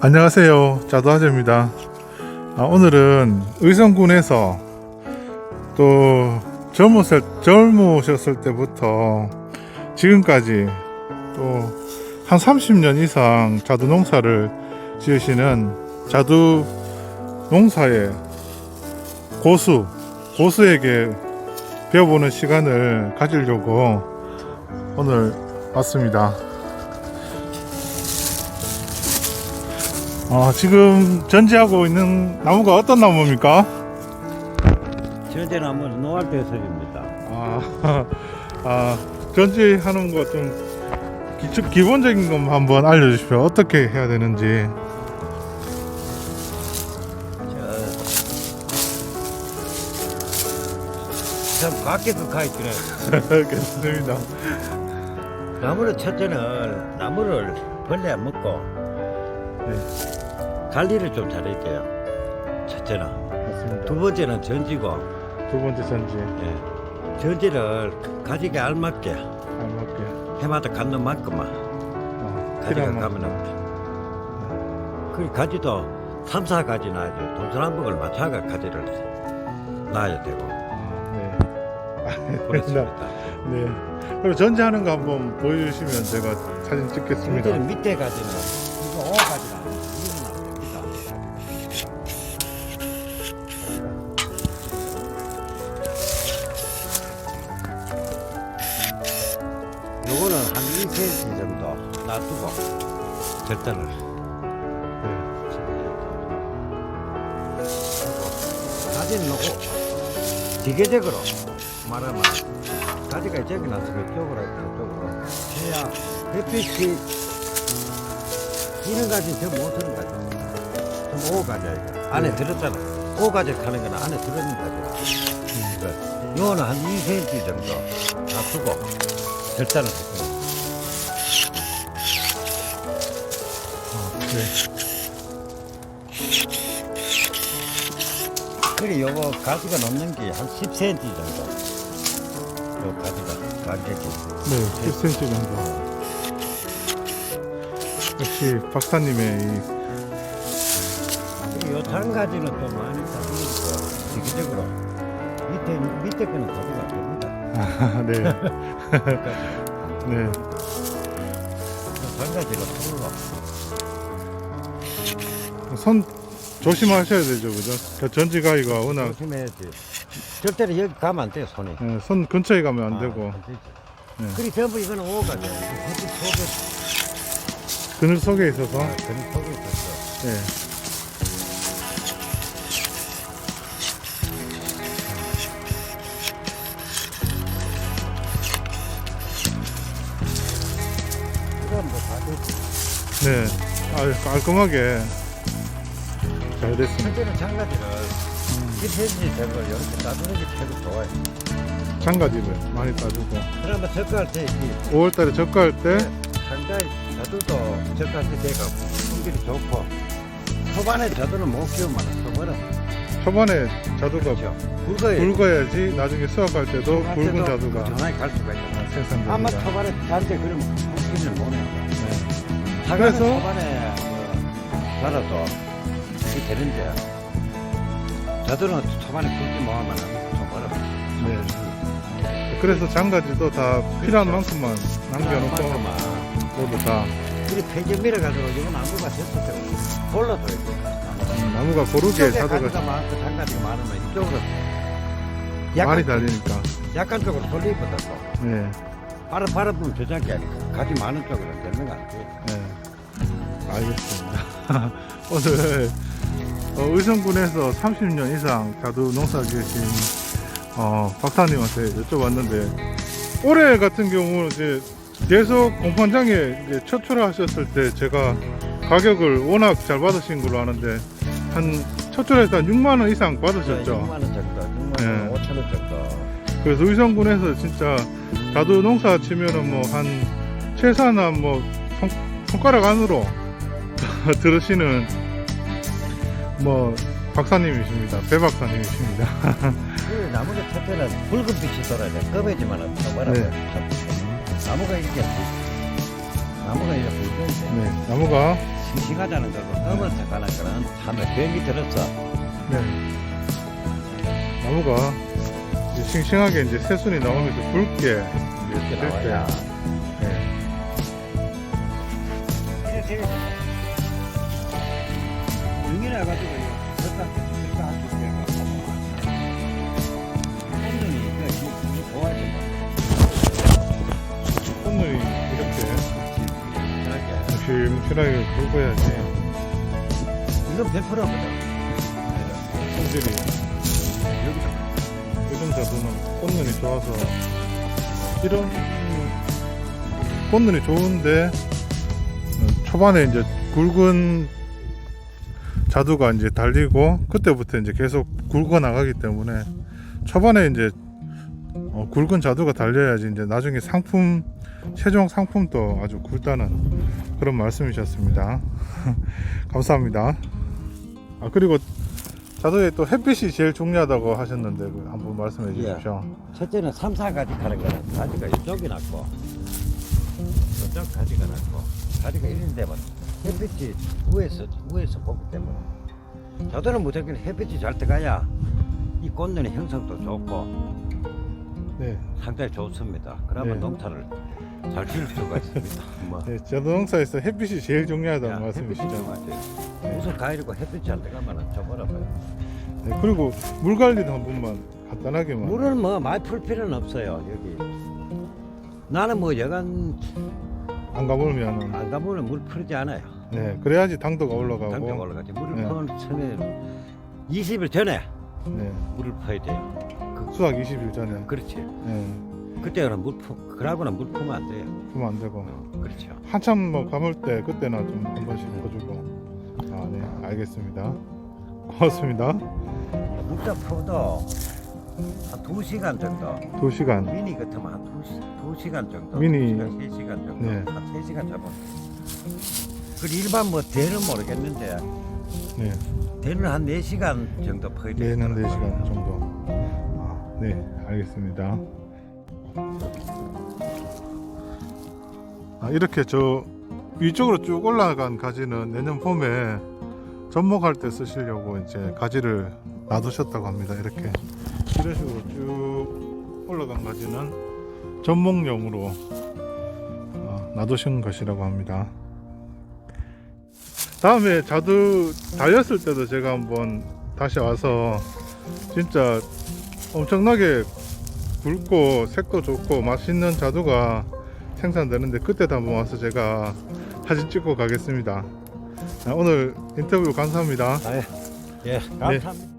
안녕하세요. 자두아재입니다. 아, 오늘은 의성군에서 또 젊으셨, 젊으셨을 때부터 지금까지 또 한 30년 이상 자두 농사를 지으시는 자두 농사의 고수, 고수에게 배워보는 시간을 가지려고 오늘 왔습니다. 아, 지금 전지하고 있는 나무가 어떤 나무입니까? 전제나무 노알대석입니다. 아, 아 전지하는 거 좀 기본적인 것 한번 알려주십시오. 어떻게 해야 되는지. 참 밖에서 가 있구나. 알겠습니다. 나무를 첫째는 나무를 벌레 안 먹고 관리를 좀 잘해야 돼요. 첫째는 맞습니다. 두 번째는 전지고 두 번째 전지 예. 전지를 가지게 알맞게 알맞게. 해마다 갖는 만큼만 아, 가지가 필요한 만큼. 가면은 그 가지도 3, 4가지 놔야죠. 동서남북을 맞춰가 가지를 놔야 되고 아, 네. 그렇습니다. 네. 그럼 전지하는 거 한번 보여주시면 제가 사진 찍겠습니다. 밑에 가지는 이거 5가지는 한 2cm 정도 놔두고 절단을. 네. 가지는 놓고 기계적으로 말하면 가지가 저기 나서 그쪽으로 그쪽으로. 해야 햇빛이 이는 가지 저 못하는 가지 좀 오가지 안에 들었잖아. 오가지 가는 거는 안에 들었는 가지 요거는 한 2cm 정도. 놔두고 절단을 했거든 그래 요거 가지가 넘는 게 한 10cm 정도 요 가지가 가격이 네, 10cm 정도. 역시 박사님의 이요 다른 가지는 좀 많이 다르니까 기기적으로 밑에 밑에 거는 가지가 안 됩니다. 아, 네. 네. 다른 가지가 풀로 손 조심하셔야 되죠, 그죠? 그 전지가위가 워낙 조심해야지. 절대로 여기 가면 안 돼요 손이. 예, 손 근처에 가면 안 되고 안 되지. 네. 그리 전부 이거는 오가지. 햇빛 속에 그늘 속에 있어서 아, 그런 속에 있었어. 예. 이건 뭐다 되지. 네. 아, 깔끔하게 잘 됐습니다. 첫째는 장가지를 이 햇빛이 되고 이렇게 놔두는 게 최고 좋아요. 장가지를 많이 따주고 그러면 적갈 때 이게 5월달에 적갈 때 상당히 자두도 적갈 때 돼가 품질이 좋고 초반에 자두는 못 키우면 초반은 초반에 자두가 그렇죠. 굵어요. 굵어야지 나중에 수확할 때도 굵은 자두가 전화에 갈 수가 있잖아. 아마 생산됩니다. 초반에 단데 그러면 품질을 못 해요. 네. 그래서- 초반에 뭐 자라도 이게 되는데 자두는 초반에 굵지 못하면 초반에 네. 그래서 장가지도 다 필요한 만큼만 남겨놓고 모두 다 그리 폐기 밀어가지고 이거 나무가 됐을 때 골라줘야 돼. 음, 나무가 고르게 자두가 많고 장가지가 많으면 이쪽으로 많이 달리니까 약간 쪽으로 돌리보다 또 네. 바로 바로 보면 되지 않니까 가지 많은 쪽으로 되는 거 같아. 네. 알겠습니다. 오늘 어, 의성군에서 30년 이상 자두 농사 지으신 어, 박사님한테 여쭤봤는데 올해 같은 경우는 이제 계속 공판장에 이제 첫 출하하셨을 때 제가 가격을 워낙 잘 받으신 걸로 아는데 한 첫 출하에서 한 6만 원 이상 6만 받으셨죠. 원 정도, 6만 네. 원, 5천 원 정도. 그래서 의성군에서 진짜 자두 농사 치면은 뭐 한 최소한 한뭐 손가락 안으로 들으시는 뭐 박사님이십니다. 배 박사님이십니다. 그 나무가 첫째는 붉은 빛이 돌아야 돼. 검해지만 봐봐라. 네. 나무가 이렇게 나무가 이렇게 붉은데 네, 나무가 싱싱하다는 거고 검은색 하는 거는 참에 병이 들었어. 네. 나무가 이제 싱싱하게 이제 새순이 나오면서 붉게 이렇게 될 때. 나와야. 네. 이렇게 용이라 가지고 졌다 졌다 할 때가 완전히 그 좋아져. 꽃눈이 이렇게 이렇게 무실무실하게 굵어야지 이건 100%거든. 성질이 요즘 자두는 꽃눈이 좋아서 이런 꽃눈이 좋은데 어, 초반에 이제 굵은 자두가 이제 달리고 그때부터 이제 계속 굵어 나가기 때문에 초반에 이제 어, 굵은 자두가 달려야지 이제 나중에 상품 최종 상품도 아주 굵다는 그런 말씀이셨습니다. 감사합니다. 아 그리고 자두에 또 햇빛이 제일 중요하다고 하셨는데 그 한번 말씀해 예. 주십시오. 첫째는 3, 4가지 가는 거는 가지가 이쪽이 낮고 이쪽 가지가 낮고 가지가 이런 데만 햇빛이 위에서 위에서 보기 때문에 저들은 무조건 햇빛이 잘 들어가야 이 꽃눈의 형성도 좋고 네. 상당히 좋습니다. 그러면 네. 농사를 잘 지을 수가 있습니다. 뭐. 네, 자두농사에서 햇빛이 제일 중요하다는 야, 햇빛이 말씀이시죠. 중요하지. 무슨 과일이고 햇빛이 잘 들어가면 저버려봐요. 네, 그리고 물 관리도 한 번만 간단하게만. 물은 뭐 많이 풀 필요는 없어요 여기. 나는 뭐 여간 안 가물면은 안 가보면 물 풀지 않아요. 네, 그래야지 당도가 올라가고. 당장 올라가지. 물을 네. 퍼는 처음에 20일 전에 네, 물을 퍼야 돼요. 수확 20일 전에. 그렇지. 네, 그때는 물 푸, 그러고는 물 푸면 안 돼요. 그러면 안 되고. 그렇죠. 한참 뭐 감을 때 그때나 좀 한 번씩 퍼주고. 아, 네, 알겠습니다. 고맙습니다. 물다 퍼도 한 2시간 정도. 2시간. 미니 같으면 한 2시, 2시간 정도. 미니. 2시간, 3시간 정도. 네. 한 3시간 잡아. 그 일반 뭐 대는 모르겠는데 네, 대는 한 4시간 정도 퍼야. 내는 4시간 정도. 아, 네, 알겠습니다. 아, 이렇게 저 위쪽으로 쭉 올라간 가지는 내년 봄에 접목할 때 쓰시려고 이제 가지를 놔두셨다고 합니다. 이렇게 이런 식으로 쭉 올라간 가지는 접목용으로 어, 놔두신 것이라고 합니다. 다음에 자두 달렸을 때도 제가 한번 다시 와서 진짜 엄청나게 굵고 색도 좋고 맛있는 자두가 생산되는데 그때도 한번 와서 제가 사진 찍고 가겠습니다. 아, 오늘 인터뷰 감사합니다. 아, 예, 감사합니다.